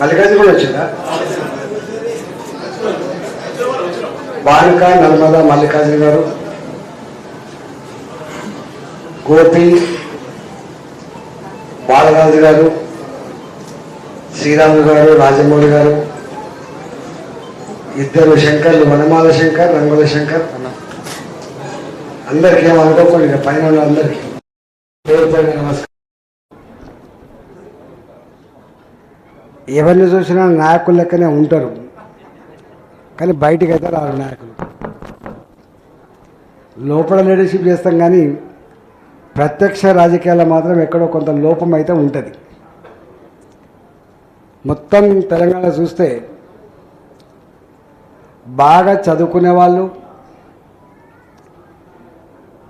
మల్లికార్జు కూడా వచ్చిందా? బాలిక నర్మదా మల్లికార్జున గారు గోపి బాలరాజు గారు శ్రీరాములు గారు రాజమౌళి గారు ఇద్దరు శంకర్లు వనమాల శంకర్ రంగుల శంకర్ అందరికీ ఏం పైన ఉన్న అందరికీ. పేరు నమస్కారం. ఎవరిని చూసినా నాయకులు లెక్కనే ఉంటారు. కానీ బయటికి అయితే రారు నాయకులు. లోపల లీడర్షిప్ చేస్తాం కానీ ప్రత్యక్ష రాజకీయాల్లో మాత్రం ఎక్కడో కొంత లోపం అయితే ఉంటుంది. మొత్తం తెలంగాణ చూస్తే బాగా చదువుకునే వాళ్ళు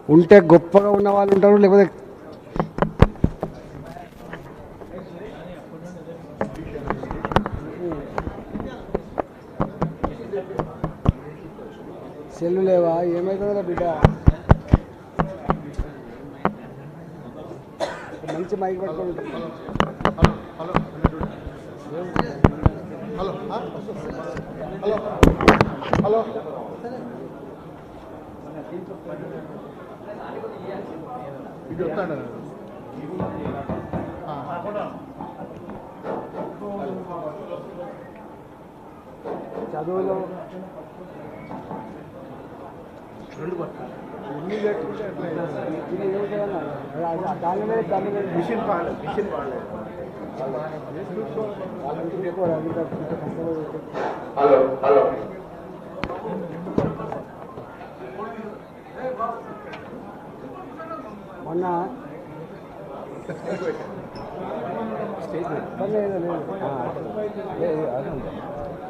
ఉంటే గొప్పగా ఉన్న వాళ్ళు ఉంటారు లేకపోతే సెల్లు లేవా ఏమవుతుందిరా బిడ్డ మంచి మైక్ పట్టుకొని హలో హలో హలో ఇది వస్తాడు చదువులో దాని మీద దాని మీద మిషన్ పాడు మిషన్ కష్టపడి హలో హలో. మొన్న పని లేదు, లేదు. అది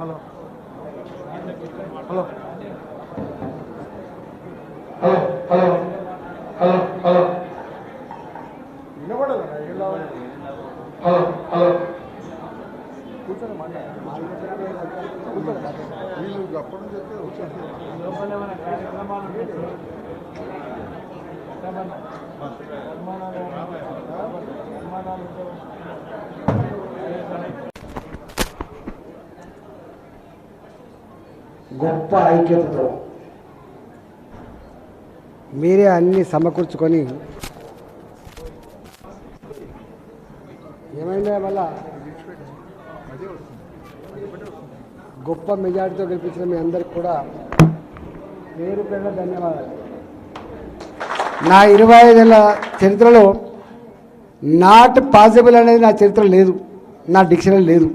hello. Hello. Hello hello hello వినపడదు హలో హలో కూర్చొని మాట్లాడు. కూర్చొని మాట్లాడు. వీళ్ళు అప్పటి నుంచి గొప్ప ఐక్యతతో మీరే అన్ని సమకూర్చుకొని ఏమైందా వల్ల గొప్ప మెజార్టీతో గెలిపించిన మీ అందరికి కూడా పేరు పేరు ధన్యవాదాలు. నా ఇరవై ఐదేళ్ళ చరిత్రలో నాట్ పాసిబుల్ అనేది నా చరిత్ర లేదు. నా డిక్షనరీ లేదు.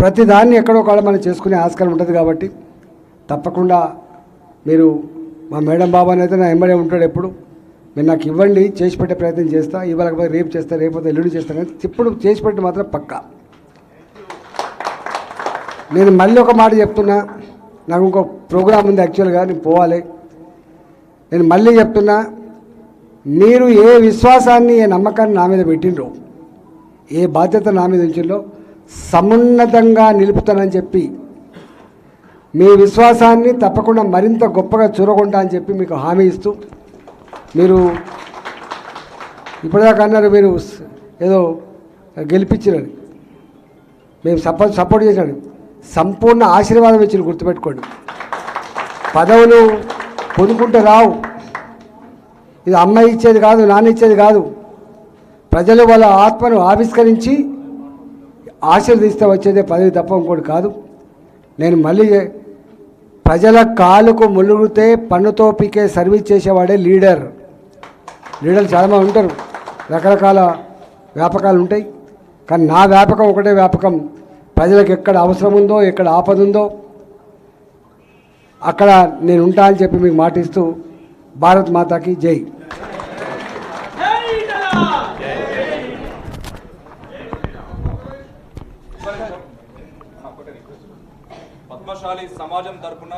ప్రతి దాన్ని ఎక్కడో కాడ మనం చేసుకునే ఆస్కారం ఉంటుంది కాబట్టి తప్పకుండా మీరు మా మేడం బాబా అయితే నా ఎంబడే ఉంటాడు ఎప్పుడు. మీరు నాకు ఇవ్వండి చేసి పెట్టే ప్రయత్నం చేస్తా ఇవ్వలేకపోతే రేపు చేస్తా రేపు ఎల్లుండి చేస్తాను కానీ ఇప్పుడు చేసి పెట్టి మాత్రం పక్కా. నేను మళ్ళీ ఒక మాట చెప్తున్నా. నాకు ఇంకో ప్రోగ్రామ్ ఉంది యాక్చువల్గా నేను పోవాలి. నేను మళ్ళీ చెప్తున్నా మీరు ఏ విశ్వాసాన్ని ఏ నమ్మకాన్ని నా మీద పెట్టిండ్రో ఏ బాధ్యత నా మీద ఉంచిండ్రో సమున్నతంగా నిలుపుతానని చెప్పి మీ విశ్వాసాన్ని తప్పకుండా మరింత గొప్పగా చూరగొంటా అని చెప్పి మీకు హామీ ఇస్తూ మీరు ఇప్పటిదాకా అన్నారు మీరు ఏదో గెలిపించినని. మేము సపోర్ట్ సపోర్ట్ చేశాడు సంపూర్ణ ఆశీర్వాదం ఇచ్చిన గుర్తుపెట్టుకోండి. పదవులు పొందుకుంటే రావు. ఇది అమ్మ ఇచ్చేది కాదు నాన్న ఇచ్చేది కాదు. ప్రజలు వాళ్ళ ఆత్మను ఆవిష్కరించి ఆశీర్వదిస్తే వచ్చేదే పదవి తప్ప ఇంకోటి కాదు. నేను మళ్ళీ ప్రజల కాలుకు ములుగుతే పన్నుతో పీకే సర్వీస్ చేసేవాడే లీడర్. లీడర్లు చాలామంది ఉంటారు. రకరకాల వ్యాపకాలు ఉంటాయి. కానీ నా వ్యాపకం ఒకటే వ్యాపకం. ప్రజలకు ఎక్కడ అవసరం ఉందో ఎక్కడ ఆపద ఉందో అక్కడ నేను ఉంటా అని చెప్పి మీకు మాటిస్తూ భారత్ మాతాకి జై. పద్మశాలి సమాజం తరఫున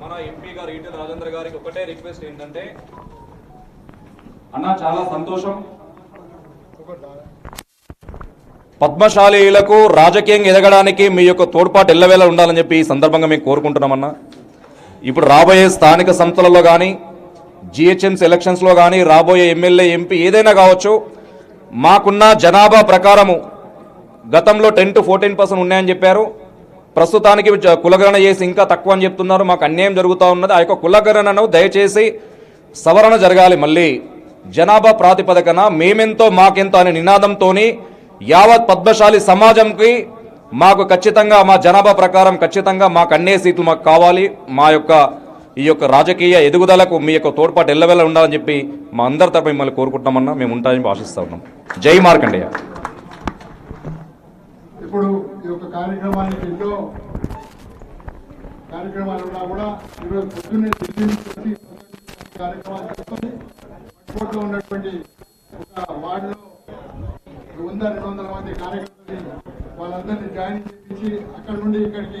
మన ఎంపీ గారు ఈటెల రాజేంద్ర గారికి ఒకటే రిక్వెస్ట్ ఏంటంటే అన్న చాలా సంతోషం. పద్మశాలీలకు రాజకీయంగా ఎదగడానికి మీ యొక్క తోడ్పాటు ఎల్లవేళ ఉండాలని చెప్పి ఈ సందర్భంగా మేము కోరుకుంటున్నామన్నా. ఇప్పుడు రాబోయే స్థానిక సంస్థలలో కానీ జిహెచ్ఎంసీ ఎలక్షన్స్లో కానీ రాబోయే ఎమ్మెల్యే ఎంపీ ఏదైనా కావచ్చు మాకున్న జనాభా ప్రకారము గతంలో టెన్ టు ఫోర్టీన్ పర్సెంట్ ఉన్నాయని చెప్పారు. ప్రస్తుతానికి కులగరణ కులగణన చేసి ఇంకా తక్కువ అని చెప్తున్నారు. మాకు అన్యాయం జరుగుతూ ఉన్నది. ఆ యొక్క కులగణనను దయచేసి సవరణ జరగాలి. మళ్ళీ జనాభా ప్రాతిపదికన మేమెంతో మాకెంతో అనే నినాదంతోని యావత్ పద్మశాలి సమాజంకి మాకు ఖచ్చితంగా మా జనాభా ప్రకారం ఖచ్చితంగా మాకు అన్నే సీట్లు మాకు కావాలి. మా యొక్క ఈ యొక్క రాజకీయ ఎదుగుదలకు మీ యొక్క తోడ్పాటు ఎల్లవెల్ల ఉండాలని చెప్పి మా అందరి తరపు మిమ్మల్ని కోరుకుంటున్నామన్నా మేము ఉంటామని ఆశిస్తా ఉన్నాం. జై మార్కండేయ. ఇప్పుడు ఈ యొక్క కార్యక్రమానికి ఎన్నో కార్యక్రమాలు ఉన్నా కూడా ఈరోజు పొద్దున్నే కార్యక్రమాలు చేసుకొని ఉన్నటువంటి వంద రెండు వందల మంది కార్యకర్తలు వాళ్ళందరినీ జాయిన్ చేయించి అక్కడ నుండి ఇక్కడికి